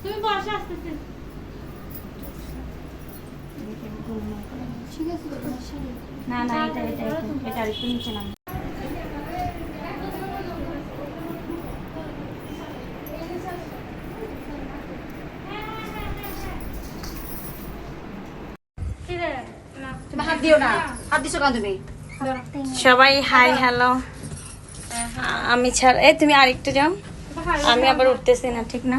তুমি বসে আসতেছি ঠিক আছে তোমার শাড়ি না না এটা এটা এটা এটা আর একটু নিচে নাম। কি রে না তুমি হাত দিও না। হাত দিছো কেন তুমি? সবাই হাই হ্যালো আমি ছাড় এ তুমি আরেকটু যাও। আমি আবার উঠতেছি না ঠিক না?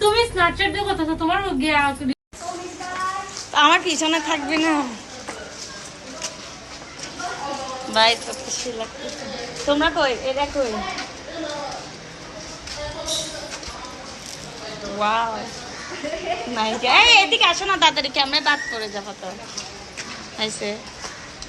তুমি স্ন্যাপচ্যাট দিয়ে কথা তোমার আমার পিছনে থাকবে না। বাই তোমরা কই? এটা কই? ওয়াও। নাই এই এদিকে আসো না তাড়াতাড়ি। ক্যামেরা বাদ করে যাব তো। আইসে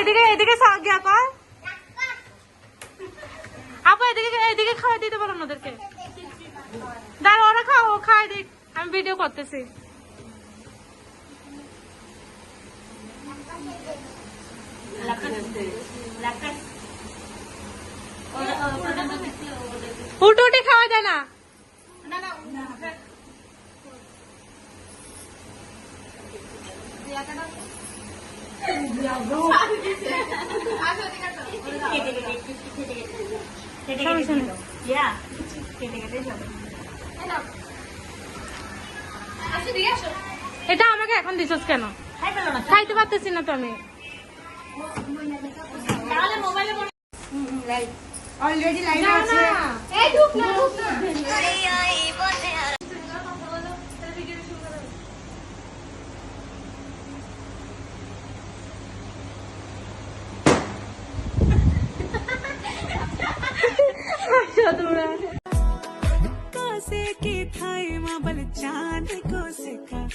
এদিকে এদিকে গিয়া কর আপু এদিকে এদিকে খাওয়াই দিতে পারো ওদেরকে। দাঁড়া ওরা খাও খাই দিক আমি ভিডিও করতেছি। উল্টো উল্টে খাওয়া যায় না। নেই। এটা আমাকে এখন দিছস কেন? খাইতে পারতেছি না তো আমি। অলরেডি লাইভ না, আছে। এই ঢুক না ঢুক না। थाई माबल चांद को सिका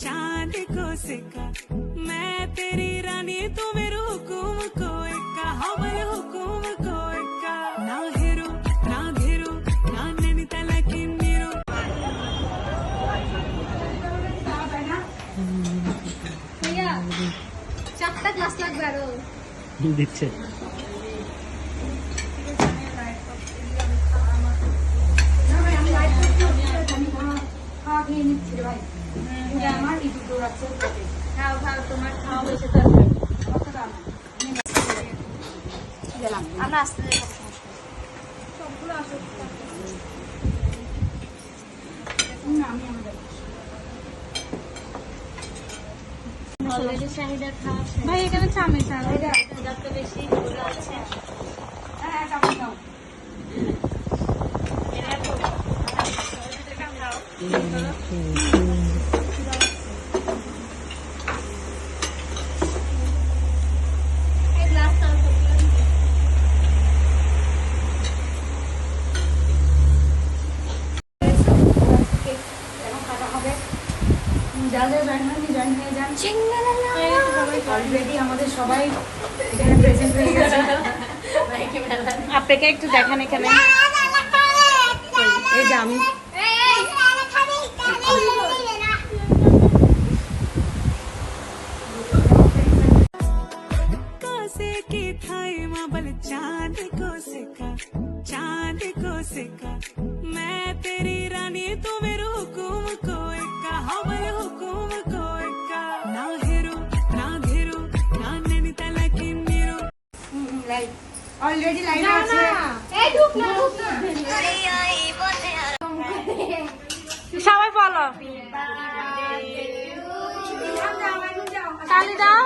चांद को सिका मैं तेरी रानी तू मेरे हुकुम को एका हमल हुकुम को एका ना हेरो ना घेरो ना नैनी तला की नीरो চারটা গ্লাস লাগবে আরো দিচ্ছে ভাই এখানে আছে যত বেশি ওগুলো আছে হ্যাঁ কাপড় দাও এটা তো এখন কাটা হবে যারা যারা জয়েন হয়নি জয়েন হয়ে যান অলরেডি আমাদের সবাই এখানে প্রেজেন্ট হয়ে গেছে আপনাকে একটু দেখান এখানে এই যে আমি कोसे की थाई माबल चांद को सिका चांद को सिका লাইভ অলরেডি লাইভ আছে। এই ঢুক না ঢুক না। সবাই বলো। তালি দাও।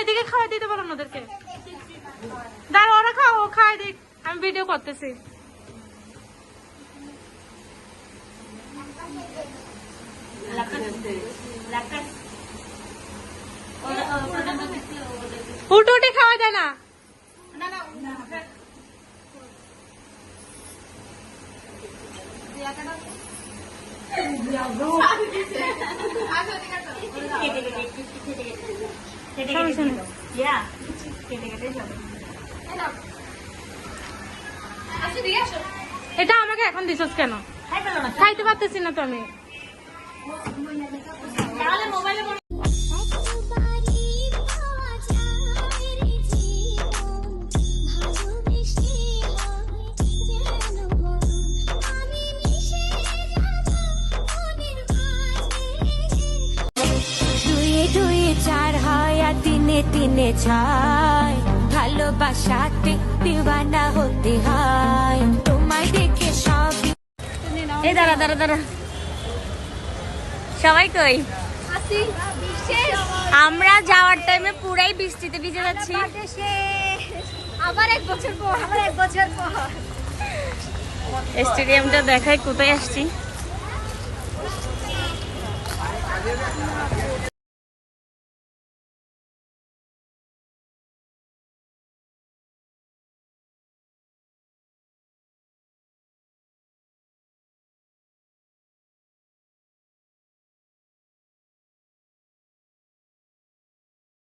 এদিকে খাওয়াই দিতে পারো ওদেরকে। দাঁড়া ওরা খাও খাই দিক আমি ভিডিও করতেছি। খাওয়া যায় না। এটা আমাকে এখন দিছস কেন? খাইতে পারতেছি না তো আমি। একবারই তিনে তিনে ছয় ভালোবাসাতে দিওয়ানা হতে হয়। তোমায় দেখে সব এই দাঁড়া দাঁড়া দাঁড়া। সবাই কই? আমরা যাওয়ার টাইমে পুরাই বৃষ্টিতে ভিজে যাচ্ছি। আবার এক বছর পর আবার এক বছর পর। স্টেডিয়ামটা দেখাই কোথায় আসছি।